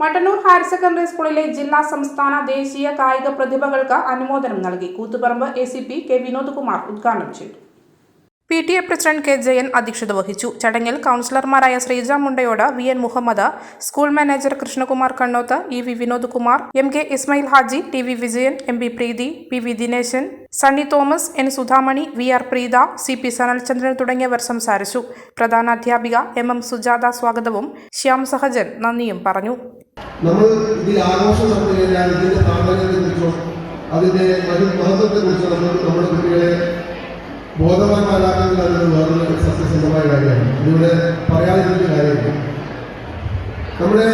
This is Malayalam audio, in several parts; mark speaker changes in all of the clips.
Speaker 1: മട്ടന്നൂർ ഹയർ സെക്കൻഡറി സ്കൂളിലെ ജില്ലാ സംസ്ഥാന ദേശീയ കായിക പ്രതിഭകൾക്ക് അനുമോദനം നൽകി Koothuparamba A C P K Vinod Kumar ഉദ്ഘാടനം ചെയ്തു. P T A president K Jayan അധ്യക്ഷത വഹിച്ചു. ചടങ്ങിൽ കൗൺസിലർമാരായ Sreeja Mundayode V N Muhammad school manager Krishnakumar Kannoth E V Vinod Kumar M K Ismail Haji T V Vijayan M P Preethi P V Dineshan Sunny Thomas N Sudhamani V R Preetha C P Sanalchandran തുടങ്ങിയവർ സംസാരിച്ചു. പ്രധാന അധ്യാപിക എം എം സുജാത സ്വാഗതവും ശ്യാം സഹജൻ നന്ദിയും പറഞ്ഞു.
Speaker 2: നമ്മൾ ഇതിൽ ആഘോഷം നടത്തി കഴിഞ്ഞാൽ ഇതിന്റെ പ്രാധാന്യത്തെക്കുറിച്ചോ അതിന്റെ മറ്റു മഹത്വത്തെക്കുറിച്ചോ നമ്മൾ നമ്മുടെ കുട്ടികളെ ബോധവാന്മാരാക്കുന്നത് എന്നത് വേറൊരു സത്യസന്ധമായ കാര്യമാണ്. ഇതിവിടെ പറയാതിരുന്ന കാര്യമില്ല. നമ്മുടെ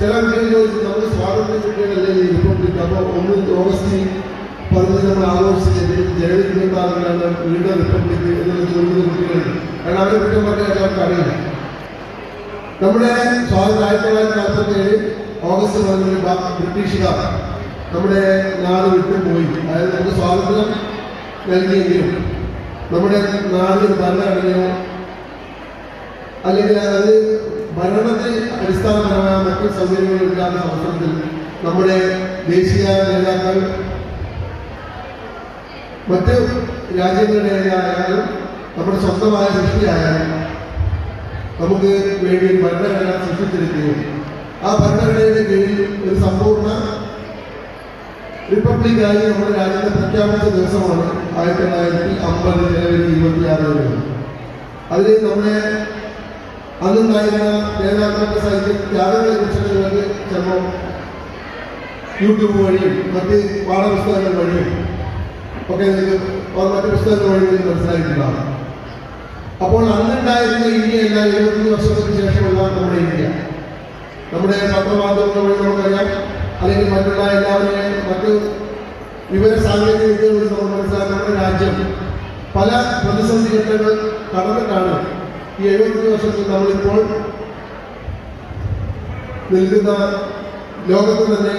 Speaker 2: ചില കുട്ടികൾ നമ്മൾ സ്വാതന്ത്ര്യ കുട്ടികളല്ലേ റിപ്പബ്ലിക് അപ്പോൾ ഒന്ന് ഓഗസ്റ്റ് പതിനഞ്ച് നമ്മൾ ആഘോഷിച്ചിട്ട് ജനുവരി ഇരുപത്തി ആറിലാണ് വീണ്ടും റിപ്പബ്ലിക് എന്നുള്ള ചോദിക്കുന്ന കുട്ടികളുണ്ട്. കാരണം അവരെ കുറ്റം പറഞ്ഞാൽ എല്ലാവർക്കും അറിയില്ല. നമ്മുടെ സ്വാതന്ത്ര്യം ആയിരത്തി തൊള്ളായിരത്തി നാൽപ്പത്തി ഏഴ് ഓഗസ്റ്റ് പതിനൊന്നിൽ ബ്രിട്ടീഷുകാർ നമ്മുടെ നാട് വിട്ടു പോയി. അതായത് നമുക്ക് സ്വാതന്ത്ര്യം നൽകിയെങ്കിലും നമ്മുടെ നാടിന് ഭരണഘടനയോ അല്ലെങ്കിൽ അത് ഭരണത്തിൽ അടിസ്ഥാനപരമായ മറ്റു സൗകര്യങ്ങൾ ഇല്ലാത്ത അവസരത്തിൽ നമ്മുടെ ദേശീയ നേതാക്കൾ മറ്റ് രാജ്യങ്ങളുടെ ആയാലും നമ്മുടെ സ്വന്തമായ സൃഷ്ടിയായാലും നമുക്ക് വേണ്ടി ഒരു ഭരണഘടന സൃഷ്ടിച്ചിരിക്കുകയും ആ ഭരണഘടനയുടെ കീഴിൽ ഒരു സമ്പൂർണ റിപ്പബ്ലിക്കായി നമ്മുടെ രാജ്യത്തെ പ്രഖ്യാപിച്ച ദിവസമാണ് ആയിരത്തി തൊള്ളായിരത്തി അമ്പത് ജനുവരി ഇരുപത്തിയാറ് അതിൽ നമ്മുടെ അന്നുണ്ടായിരുന്ന നേതാക്കളുടെ സഹിതം ത്യാഗങ്ങളെ കുറിച്ച് നിങ്ങൾക്ക് ചിലപ്പോൾ യൂട്യൂബ് വഴിയും മറ്റ് പാഠപുസ്തകങ്ങൾ വഴിയും ഒക്കെ നിങ്ങൾക്ക് മറ്റ് പുസ്തകങ്ങൾ വഴിയും മനസ്സിലായിട്ടുണ്ടാകും. അപ്പോൾ അന്നുണ്ടായിരുന്ന ഇന്ത്യ എഴുപത്തി വർഷത്തിന് ശേഷമുള്ള നമ്മുടെ ഇന്ത്യ. നമ്മുടെ പത്രമാധ്യമങ്ങൾ വഴി നമുക്കറിയാം. അല്ലെങ്കിൽ മറ്റുള്ള എല്ലാവരെയും മറ്റ് വിവര സാങ്കേതിക വിദ്യകൾ വഴി നമ്മൾ മനസ്സിലാക്കാൻ നമ്മുടെ രാജ്യം പല പ്രതിസന്ധി ഘട്ടങ്ങൾ കടന്നിട്ടാണ് ഈ എഴുപത്തി വർഷത്തിൽ നമ്മളിപ്പോൾ നിൽക്കുന്ന ലോകത്ത് തന്നെ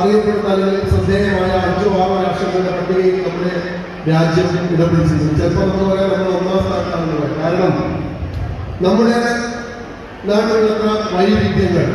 Speaker 2: അറിയപ്പെടുന്ന അല്ലെങ്കിൽ ശ്രദ്ധേയമായ അഞ്ചു ആറ് രാഷ്ട്രങ്ങളുടെ പട്ടികയിൽ നമ്മുടെ രാജ്യം പിടിച്ചിട്ടുണ്ട് ചിലപ്പോൾ നമ്മൾ പറയാം നമ്മൾ ഒന്നാം സ്ഥാനത്താണെന്ന് പറയാം. കാരണം നമ്മുടെ നാട്ടിലുള്ള വൈവിധ്യങ്ങൾ